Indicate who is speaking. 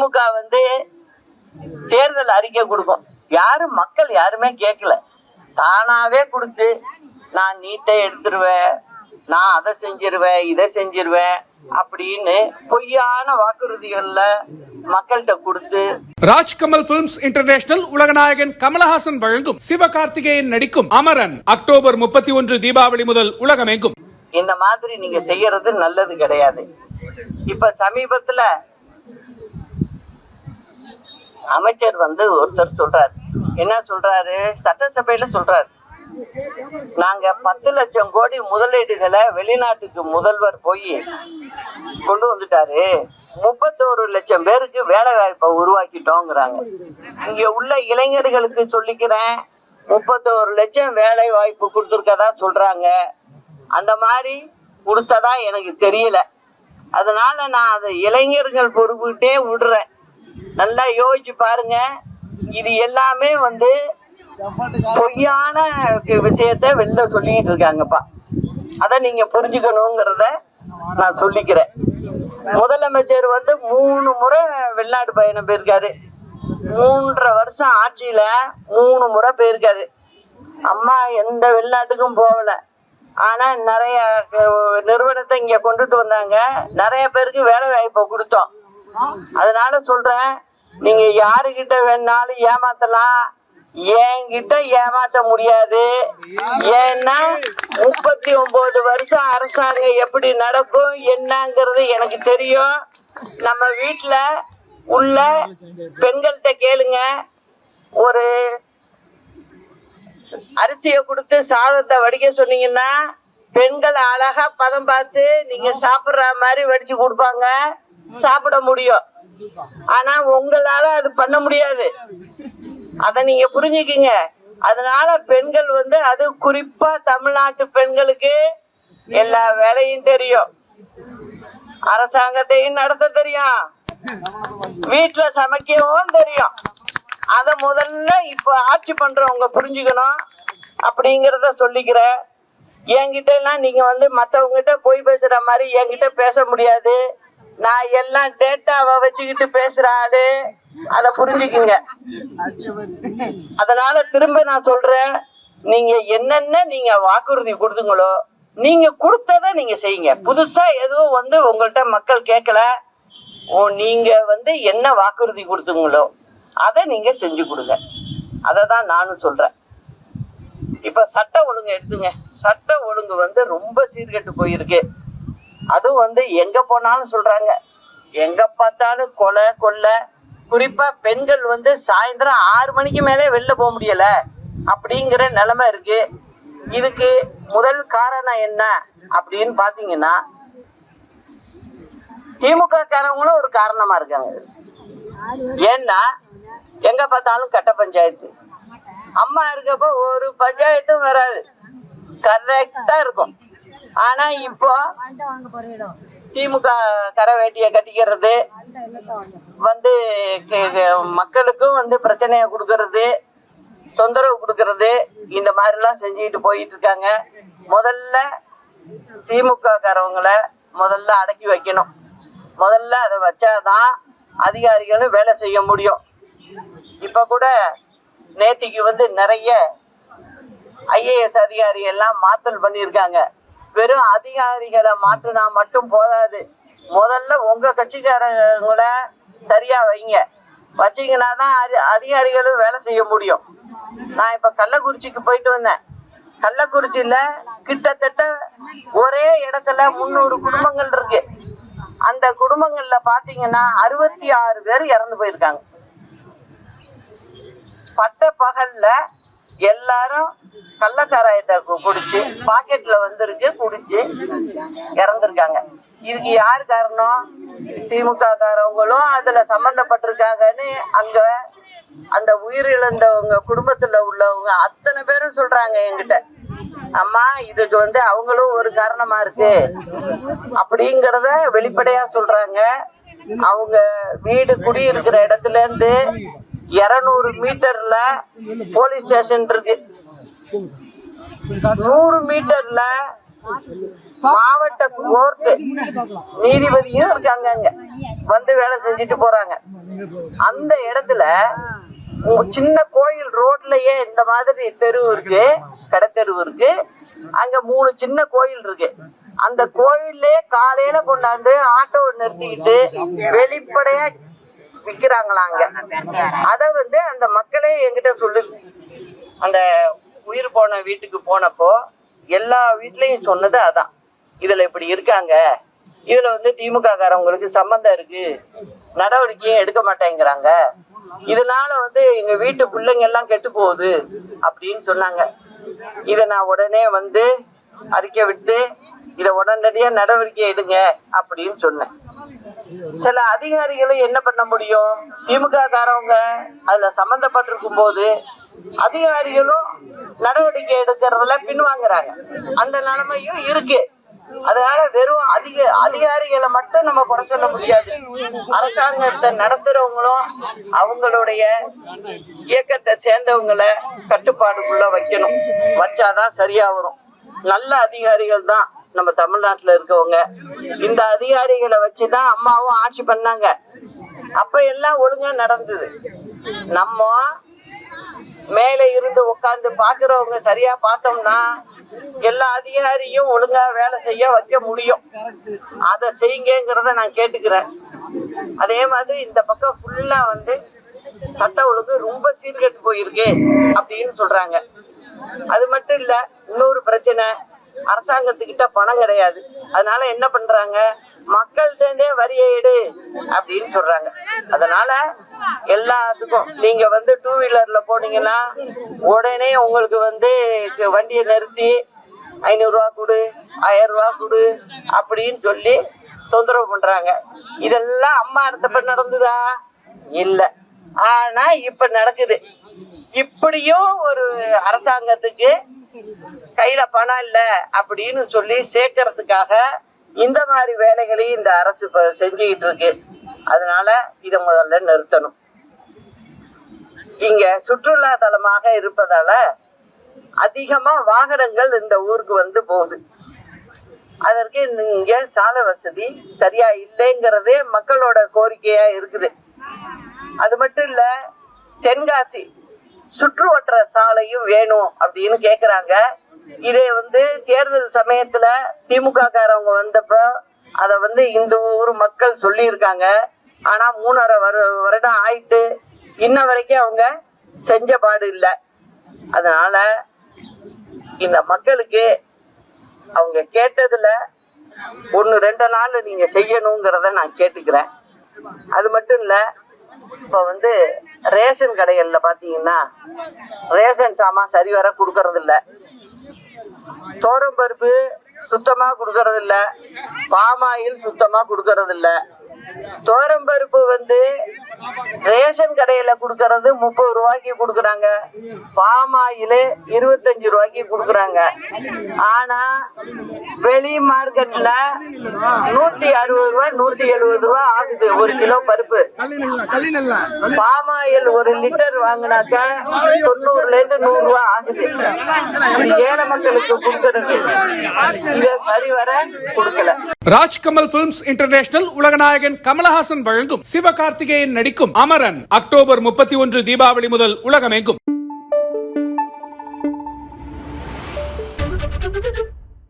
Speaker 1: திமுக வந்து தேர்தல் அறிக்கை கொடுக்கும். யாரும் மக்கள் யாருமே கேட்கல. தானாவே கொடுத்து நான் நீட்டை எடுத்துருவேன். நான் அதை செஞ்சிருவேன் இதை செஞ்சிருவேன் அப்படின்னு பொய்யான வாக்குறுதிகள்ல மக்கள்கிட்ட கொடுத்து
Speaker 2: ராஜ்கமல் பிலிம்ஸ் இன்டர்நேஷனல் உலகநாயகன் கமலஹாசன் வழங்கும். சிவகார்த்திகேயன் நடிக்கும். அமரன். அக்டோபர் முப்பத்தி ஒன்று தீபாவளி முதல் உலகமெங்கும்.
Speaker 1: இந்த மாதிரி நீங்க செய்யறது நல்லது கிடையாது. இப்ப சமீபத்துல அமைச்சர் வந்து ஒருத்தர் சொல்றாரு. என்ன சொல்றாரு? சட்டசபையில சொல்றாரு. நாங்க பத்து லட்சம் கோடி முதலீடுகளை வெளிநாட்டுக்கு முதல்வர் போய் கொண்டு வந்துட்டாரு. முப்பத்தோரு லட்சம் பேருக்கு வேலை வாய்ப்பை உருவாக்கிட்டோங்கிறாங்க. இங்க உள்ள இளைஞர்களுக்கு சொல்லிக்கிறேன் முப்பத்தோரு லட்சம் வேலை வாய்ப்பு கொடுத்துருக்கதா சொல்றாங்க. அந்த மாதிரி கொடுத்ததா எனக்கு தெரியல. அதனால நான் அதை இளைஞர்கள் பொறுப்புக்கிட்டே விடுறேன். நல்லா யோசிச்சு பாருங்க. இது எல்லாமே வந்து பொய்யான விஷயத்த வெளில சொல்லிக்கிட்டு இருக்காங்கப்பா. அதை நீங்க புரிஞ்சுக்கணுங்கிறத நான் சொல்லிக்கிறேன். முதலமைச்சர் வந்து மூணு முறை வெளிநாட்டு பயணம் போயிருக்காரு. மூன்றரை வருஷம் ஆட்சியில மூணு முறை போயிருக்காரு. அம்மா எந்த வெளிநாட்டுக்கும் போகல. ஆனா நிறைய நிறுவனத்தை இங்க கொண்டுட்டு வந்தாங்க. நிறைய பேருக்கு வேலை வாய்ப்பை கொடுத்தோம். அதனால சொல்றேன் நீங்க யாருகிட்ட வேணாலும் ஏமாத்தலாம். என்கிட்ட ஏமாத்த முடியாது. ஏன்னா முப்பத்தி ஒன்பது வருஷம் அரசாங்கம் எப்படி நடக்கும் என்னங்கிறது எனக்கு தெரியும். நம்ம வீட்டுல உள்ள பெண்கள்கிட்ட கேளுங்க. ஒரு அரிசியை கொடுத்து சாதத்தை வடிக்க சொன்னீங்கன்னா பெண்கள் அழகா பதம் பார்த்து நீங்க சாப்பிடுற மாதிரி வடிச்சு கொடுப்பாங்க. சாப்பிட முடியும். ஆனா உங்களால அது பண்ண முடியாது. அத நீங்க புரிஞ்சுக்கிங்க. அதனால பெண்கள் வந்து அது குறிப்பா தமிழ்நாட்டு பெண்களுக்கு எல்லா வேலையும் தெரியும். அரசாங்கத்தையும் நடத்த தெரியும். வீட்டுல சமைக்கவும் தெரியும். அத முதல்ல இப்ப ஆட்சி பண்றவங்க புரிஞ்சுக்கணும் அப்படிங்கறத சொல்லிக்கிறேன் என்கிட்ட எல்லாம் நீங்க வந்து மத்தவங்க கிட்ட போய் பேசுற மாதிரி என்கிட்ட பேச முடியாது. நான் எல்லாம் டேட்டாவை வச்சுக்கிட்டு பேசுற ஆளு. அத புரிஞ்சுக்குங்க. அதனால திரும்ப நான் சொல்றேன் நீங்க என்னென்ன நீங்க வாக்குறுதி கொடுத்தீங்களோ நீங்க கொடுத்ததை நீங்க செய்யுங்க. புதுசா எதுவும் வந்து உங்கள்ட்ட மக்கள் கேட்கல. ஓ நீங்க வந்து என்ன வாக்குறுதி கொடுத்தீங்களோ அதை நீங்க செஞ்சு கொடுங்க. அதை தான் நானும் சொல்றேன். இப்ப சட்ட ஒழுங்கு எடுத்துங்க. சட்ட ஒழுங்கு வந்து ரொம்ப சீர்கெட்டு போயிருக்கு. அதுவும் வந்து எங்க போனாலும் சொல்றாங்க. எங்க பார்த்தாலும் கொலை கொள்ளை. குறிப்பா பெண்கள் வந்து சாயந்தரம் ஆறு மணிக்கு மேலே வெளில போக முடியல அப்படிங்கிற நிலைமை இருக்கு. இதுக்கு முதல் காரணம் என்ன அப்படின்னு பாத்தீங்கன்னா திமுக காரவங்களும் ஒரு காரணமா இருக்காங்க. ஏன்னா எங்க பார்த்தாலும் கட்ட பஞ்சாயத்து. அம்மா இருக்கப்போ ஒரு பஞ்சாயத்தும் வராது. கரெக்டா இருக்கும். ஆனா இப்போ திமுக கரை வேட்டிய கட்டிக்கிறது வந்து மக்களுக்கும் வந்து பிரச்சனைய கொடுக்கறது தொந்தரவு கொடுக்கறது இந்த மாதிரிலாம் செஞ்சுட்டு போயிட்டு இருக்காங்க. முதல்ல திமுக காரவங்களை முதல்ல அடக்கி வைக்கணும். முதல்ல அதை வச்சாதான் அதிகாரிகளும் வேலை செய்ய முடியும். இப்ப கூட நேத்திக்கு வந்து நிறைய ஐஏஎஸ் அதிகாரி எல்லாம் மாத்தல் பண்ணியிருக்காங்க. வெறும் அதிகாரிகளை மாற்றினா மட்டும் போதாது. முதல்ல உங்க கட்சிக்காரங்கள சரியா வைங்க. வச்சீங்கன்னா தான் அதி- அதிகாரிகளும் வேலை செய்ய முடியும். நான் இப்ப கள்ளக்குறிச்சிக்கு போயிட்டு வந்தேன். கள்ளக்குறிச்சியில கிட்டத்தட்ட ஒரே இடத்துல முன்னூறு குடும்பங்கள் இருக்கு. அந்த குடும்பங்கள்ல பாத்தீங்கன்னா அறுபத்தி ஆறு பேர் இறந்து போயிருக்காங்க. பட்ட பகல்ல எல்லாரும் கள்ளச்சாராயத்தை குடிச்சு பாக்கெட்ல வந்திருக்கு குடிச்சு இறந்துருக்காங்க. இதுக்கு யார் காரணம்? திமுக காரவங்களும் அதுல சம்பந்தப்பட்டிருக்காங்கன்னு அங்க அந்த உயிரிழந்தவங்க குடும்பத்துல உள்ளவங்க அத்தனை பேரும் சொல்றாங்க என்கிட்ட. அம்மா இதுக்கு வந்து அவங்களும் ஒரு காரணமா இருக்கு. அப்படிங்கறத வெளிப்படையா சொல்றாங்க. அவங்க வீடு குடியிருக்கிற இடத்துல இருந்து இருநூறு மீட்டர்ல போலீஸ் ஸ்டேஷன் இருக்கு. நூறு மீட்டர்ல மாவட்ட கோர்ட்டு நீதிபதியும் இருக்காங்க அங்க. வந்து வேலை செஞ்சுட்டு போறாங்க. அந்த இடத்துல சின்ன கோயில் ரோட்லயே இந்த மாதிரி தெரு இருக்கு கடைத்தெரு இருக்கு. அங்க மூணு சின்ன கோயில் இருக்கு. அந்த கோயில்லே காலையில கொண்டாந்து ஆட்டோ நிறுத்திக்கிட்டு வெளிப்படையா விக்கிறாங்களாங்க அத வந்து அந்த மக்களே என்கிட்ட சொல்லு. அந்த உயிர் போன வீட்டுக்கு போனப்போ எல்லா வீட்லயும் சொன்னது அதான். இதுல இப்படி இருக்காங்க. இதுல வந்து திமுக காரவங்களுக்கு சம்மந்தம் இருக்கு. நடவடிக்கையே எடுக்க மாட்டேங்கிறாங்க. இதனால வந்து எங்க வீட்டு பிள்ளைங்க எல்லாம் கெட்டு போகுது அப்படின்னு சொன்னாங்க. இத நான் உடனே வந்து அறிக்கை விட்டு இதை உடனடியா நடவடிக்கை எடுங்க அப்படின்னு சொன்னேன். சில அதிகாரிகளும் என்ன பண்ண முடியும்? திமுக காரவங்க அதுல சம்பந்தப்பட்டிருக்கும் போது அதிகாரிகளும் நடவடிக்கை எடுக்கிறதுல பின்வாங்குறாங்க. அந்த நிலைமையும் இருக்கு. அதனால வெறும் அதிக அதிகாரிகளை மட்டும் நம்ம குறை சொல்ல முடியாது. அரசாங்கத்தை நடத்துறவங்களும் அவங்களுடைய இயக்கத்தை சேர்ந்தவங்களை கட்டுப்பாடுக்குள்ள வைக்கணும். வச்சாதான் சரியா வரும். நல்ல அதிகாரிகள் தான் நம்ம தமிழ்நாட்டுல இருக்கவங்க. இந்த அதிகாரிகளை வச்சுதான் அம்மாவும் ஆட்சி பண்ணாங்க. அப்ப எல்லாம் ஒழுங்கா நடந்தது. நம்ம மேல இருந்து உட்கார்ந்து பாக்குறவங்க சரியா பார்த்தோம்னா எல்லா அதிகாரியும் ஒழுங்கா வேலை செய்ய வைக்க முடியும். அதை செய்யுங்கிறத நான் கேட்டுக்கிறேன். அதே மாதிரி இந்த பக்கம் ஃபுல்லா வந்து சட்ட ஒழுங்கு ரொம்ப சீர்கெட்டு போயிருக்கு அப்படின்னு சொல்றாங்க. அது மட்டும் இல்ல இன்னொரு பிரச்சனை அரசாங்கத்துக்கிட்ட பணம் கிடையாது. அதனால என்ன பண்றாங்க? மக்கள்கிட்டே வரியை எடு அப்படின்னு சொல்றாங்க. அதனால எல்லாத்துக்கும் நீங்க வந்து டூ வீலர்ல போனீங்கன்னா உடனே உங்களுக்கு வந்து வண்டியை நிறுத்தி ஐநூறுரூவா கொடு ஆயிரம் ரூபா கொடு அப்படின்னு சொல்லி தொந்தரவு பண்றாங்க. இதெல்லாம் அம்மா இருந்தப்ப நடந்ததா? இல்லை. ஆனா இப்ப நடக்குது. இப்படியும் ஒரு அரசாங்கத்துக்கு கையில பணம் இல்ல அப்படின்னு சொல்லி சேர்க்கறதுக்காக இந்த மாதிரி வேலைகளையும் இந்த அரசு செஞ்சுக்கிட்டு இருக்கு. அதனால இதை முதல்ல நிறுத்தணும். இங்க சுற்றுலா தலமாக இருப்பதால அதிகமா வாகனங்கள் இந்த ஊருக்கு வந்து போகுது. அதற்கு இங்க சாலை வசதி சரியா இல்லைங்கிறதே மக்களோட கோரிக்கையா இருக்குது. தென்காசி சுற்றுவட்டார சாலையும் வேணும் அப்படின்னு கேக்குறாங்க. இதே வந்து தேர்தல் சமயத்துல திமுக காரவங்க வந்தப்ப அத வந்து இந்த ஊர் மக்கள் சொல்லியிருக்காங்க. ஆனா மூணரை வரு வருடம் ஆயிட்டு இன்ன வரைக்கும் அவங்க செஞ்ச பாடு இல்லை. அதனால இந்த மக்களுக்கு அவங்க கேட்டதுல ஒன்று ரெண்டு நாள் நீங்க செய்யணுங்கிறத நான் கேட்டுக்கிறேன். அது மட்டும் இல்லை இப்போ வந்து ரேஷன் கடைகளில் பார்த்தீங்கன்னா ரேஷன் சாமான் சரிவர கொடுக்கறதில்ல. தோரம் பருப்பு சுத்தமாக கொடுக்கறது பாமாயில் சுத்தமாக கொடுக்கறதில்ல. இல்ல தோரம் பருப்பு வந்து ரேஷன் கடையில கொடுக்கறது முப்பது ரூபாய்க்கு கொடுக்குறாங்க. பாமாயில இருபத்தஞ்சு ரூபாய்க்கு கொடுக்குறாங்க. ஆனா வெளி மார்க்கெட்ல நூத்தி அறுபது ரூபாய் நூத்தி எழுபது ரூபாய் ஆகுது ஒரு கிலோ பருப்பு. பாமாயில் ஒரு லிட்டர் வாங்கினாக்கா தொண்ணூறுல இருந்து நூறு ரூபாய் ஆகுது. ஏழை மக்களுக்கு கொடுக்கறது சரி வர கொடுக்கல.
Speaker 2: ராஜ்கமல் பிலிம்ஸ் இன்டர்நேஷனல் உலகநாயகன் கமலஹாசன் வழங்கும் சிவகார்த்திகேயன் நடிக்கும் அமரன். அக்டோபர் முப்பத்தி ஒன்று தீபாவளி முதல் உலகமெங்கும்.